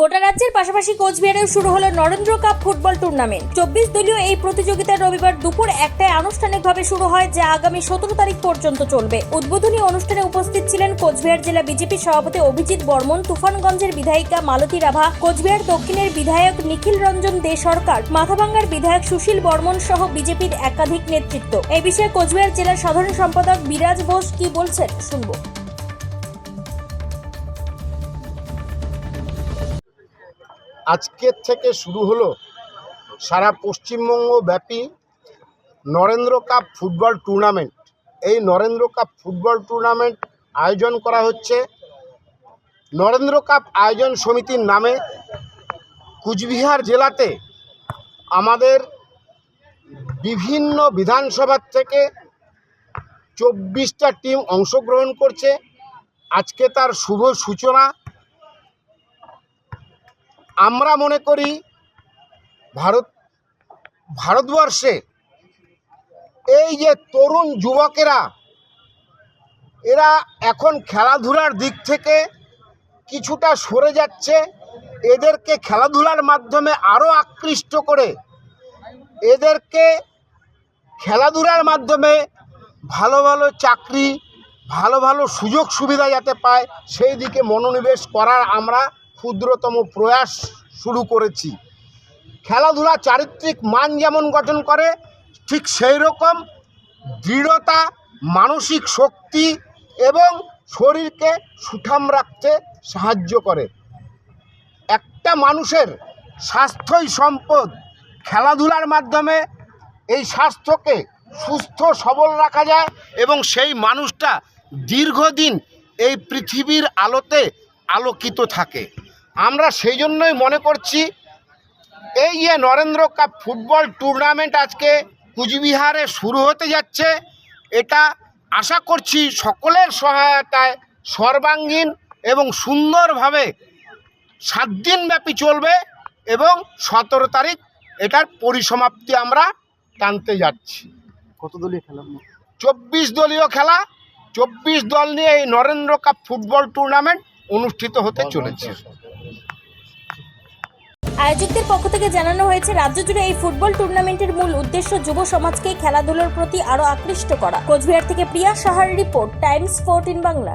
গোটা রাজ্যের পাশাপাশি কোচবিহারেও শুরু হলো নরেন্দ্র কাপ ফুটবল টুর্নামেন্ট। চব্বিশ দলীয় এই প্রতিযোগিতা রবিবার দুপুর একটায় আনুষ্ঠানিকভাবে শুরু হয়, যা আগামী সতেরো তারিখ পর্যন্ত চলবে। উদ্বোধনী অনুষ্ঠানে উপস্থিত ছিলেন কোচবিহার জেলা বিজেপি সভাপতি অভিজিৎ বর্মন, তুফানগঞ্জের বিধায়িকা মালতী রাভা, কোচবিহার দক্ষিণের বিধায়ক নিখিল রঞ্জন দে সরকার, মাথাভাঙ্গার বিধায়ক সুশীল বর্মন সহ বিজেপির একাধিক নেতৃত্ব। এ বিষয়ে কোচবিহার জেলার সাধারণ সম্পাদক বিরাজ বোস কি বলছেন? শুনব। আজকের থেকে শুরু হলো সারা পশ্চিমবঙ্গ ব্যাপী নরেন্দ্র কাপ ফুটবল টুর্নামেন্ট। এই নরেন্দ্র কাপ ফুটবল টুর্নামেন্ট আয়োজন করা হচ্ছে। নরেন্দ্র কাপ আয়োজন সমিতির নামে কুচবিহার জেলাতে আমাদের বিভিন্ন বিধানসভার থেকে চব্বিশটা টিম অংশগ্রহণ করছে। আজকে তার শুভ সূচনা আমরা মনে করি ভারত, ভারতবর্ষে এই যে তরুণ যুবকেরা, এরা এখন খেলাধুলার দিক থেকে কিছুটা সরে যাচ্ছে। এদেরকে খেলাধুলার মাধ্যমে আরও আকৃষ্ট করে, এদেরকে খেলাধুলার মাধ্যমে ভালো ভালো চাকরি, ভালো ভালো সুযোগ সুবিধা যাতে পায়, সেই দিকে মনোনিবেশ করার আমরা ক্ষুদ্রতম প্রয়াস শুরু করেছি। খেলাধুলা চারিত্রিক মান যেমন গঠন করে, ঠিক সেই রকম দৃঢ়তা, মানসিক শক্তি এবং শরীরকে সুঠাম রাখতে সাহায্য করে। একটা মানুষের স্বাস্থ্যই সম্পদ। খেলাধুলার মাধ্যমে এই স্বাস্থ্যকে সুস্থ, সবল রাখা যায় এবং সেই মানুষটা দীর্ঘদিন এই পৃথিবীর আলোতে আলোকিত থাকে। আমরা সেই জন্যই মনে করছি এই যে নরেন্দ্র কাপ ফুটবল টুর্নামেন্ট আজকে কুচবিহারে শুরু হতে যাচ্ছে। এটা আশা করছি সকলের সহায়তায় সর্বাঙ্গীন এবং সুন্দরভাবে সাত দিনব্যাপী চলবে এবং সতেরো তারিখ এটার পরিসমাপ্তি আমরা টানতে যাচ্ছি। কত দলীয় খেলা চব্বিশ দলীয় খেলা চব্বিশ দল নিয়ে এই নরেন্দ্র কাপ ফুটবল টুর্নামেন্ট অনুষ্ঠিত হতে চলেছে। আয়োজকদের পক্ষ থেকে জানানো হয়েছে, রাজ্য জুড়ে এই ফুটবল টুর্নামেন্টের মূল উদ্দেশ্য যুব সমাজকে খেলাধুলোর প্রতি আরও আকৃষ্ট করা। কোচবিহার থেকে প্রিয়া সাহার রিপোর্ট, টাইমস ফোর্টিন বাংলা।